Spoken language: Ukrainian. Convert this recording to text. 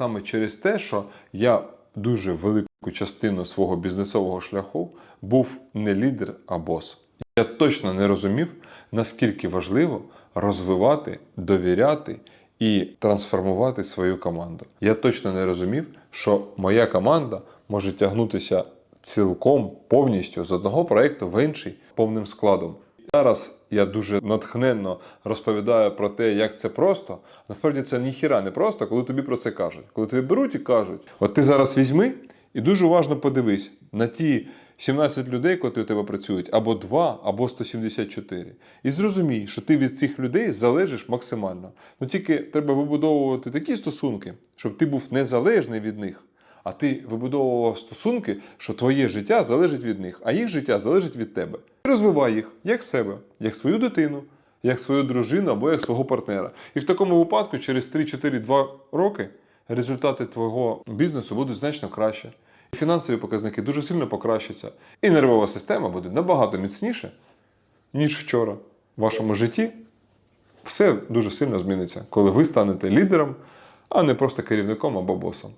Саме через те, що я дуже велику частину свого бізнесового шляху був не лідер, а бос. Я точно не розумів, наскільки важливо розвивати, довіряти і трансформувати свою команду. Я точно не розумів, що моя команда може тягнутися цілком повністю з одного проєкту в інший повним складом. Зараз я дуже натхненно розповідаю про те, як це просто. Насправді це ніхіра не просто, коли тобі про це кажуть. Коли тобі беруть і кажуть, от ти зараз візьми і дуже уважно подивись на ті 17 людей, котрі у тебе працюють, або 2, або 174. І зрозумій, що ти від цих людей залежиш максимально. Ну тільки треба вибудовувати такі стосунки, щоб ти був незалежний від них. А ти вибудовував стосунки, що твоє життя залежить від них, а їх життя залежить від тебе. Розвивай їх як себе, як свою дитину, як свою дружину або як свого партнера. І в такому випадку, через 3-4-2 роки, результати твого бізнесу будуть значно краще. І фінансові показники дуже сильно покращаться. І нервова система буде набагато міцніше, ніж вчора. В вашому житті все дуже сильно зміниться, коли ви станете лідером, а не просто керівником або босом.